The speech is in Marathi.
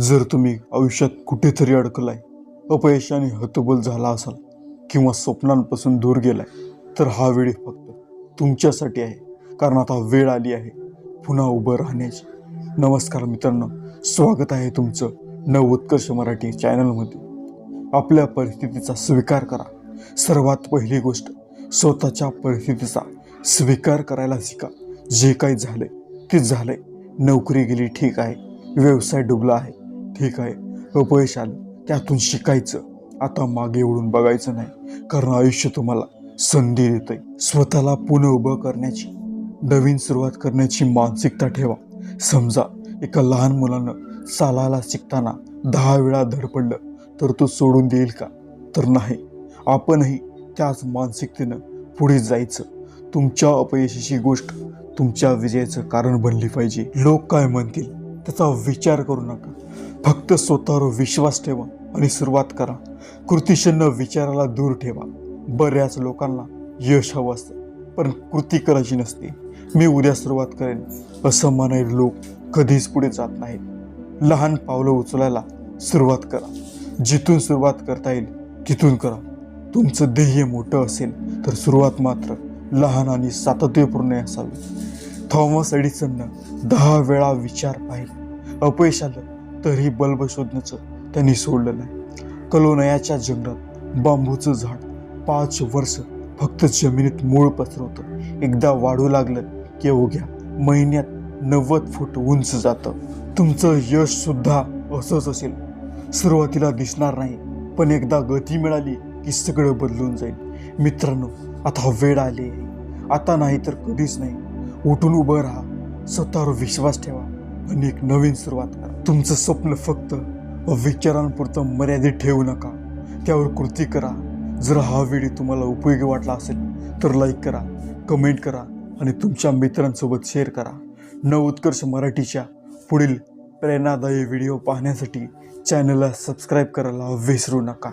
जर तुम्ही आयुष्यात कुठेतरी अडकलाय अपयशाने हतबल झाला असाल किंवा स्वप्नांपासून दूर गेलाय तर हा वेळ फक्त तुमच्यासाठी आहे. कारण आता वेळ आली आहे पुन्हा उभं राहण्याची. नमस्कार मित्रांनो स्वागत आहे तुमचं नव उत्कर्ष मराठी चॅनलमध्ये. आपल्या परिस्थितीचा स्वीकार करा. सर्वात पहिली गोष्ट स्वतःच्या परिस्थितीचा स्वीकार करायला शिका. जे काही झालंय ते झालंय. नोकरी गेली ठीक आहे. व्यवसाय डुबला आहे. ठीक आहे. अपयश आलं. त्यातून शिकायचं. आता मागे वळून बघायचं नाही. कारण आयुष्य तुम्हाला संधी देतंय. स्वतःला पुन्हा उभं करण्याची नवीन सुरुवात करण्याची मानसिकता ठेवा. समजा एका लहान मुलानं चालायला शिकताना दहा वेळा धडपडलं तर तो सोडून देईल का? तर नाही. आपणही त्याच मानसिकतेनं पुढे जायचं. तुमच्या अपयशाची गोष्ट तुमच्या विजयाचं कारण बनली पाहिजे. लोक काय म्हणतील त्याचा विचार करू नका. फक्त स्वतःवर विश्वास ठेवा आणि सुरुवात करा. कृतिशन्न विचाराला दूर ठेवा. बऱ्याच लोकांना यश हवं असतं पण कृती करायची नसते. मी उद्या सुरुवात करेन. असं म्हणायला लोक कधीच पुढे जात नाहीत. लहान पावलं उचलायला सुरुवात करा. जिथून सुरुवात करता येईल तिथून करा. तुमचं ध्येय मोठं असेल तर सुरुवात मात्र लहान आणि सातत्यपूर्ण असावी. थॉमस एडिसननं दहा वेळा विचार पाहिला. अपयश आलं तरी बल्ब शोधण्याचं त्यांनी सोडलं नाही. कलोनयाच्या जंगलात बांबूचं झाड पाच वर्ष फक्त जमिनीत मूळ पसरवतं. एकदा वाढू लागलं की अवघ्या महिन्यात नव्वद फूट उंच जातं. तुमचं यश सुद्धा असंच असेल. सुरुवातीला दिसणार नाही पण एकदा गती मिळाली की सगळं बदलून जाईल. मित्रांनो आता वेळ आली आहे. आता नाही तर कधीच नाही. उठून उभं राहा. स्वतःवर विश्वास ठेवा. आणि एक नवीन सुरुवात करा. तुमचं स्वप्न फक्त विचारांपुरतं मर्यादित ठेवू नका. त्यावर कृती करा. जर हा व्हिडिओ तुम्हाला उपयोगी वाटला असेल तर लाईक करा कमेंट करा आणि तुमच्या मित्रांसोबत शेअर करा. नव उत्कर्ष मराठीच्या पुढील प्रेरणादायी व्हिडिओ पाहण्यासाठी चॅनलला सबस्क्राईब करायला विसरू नका.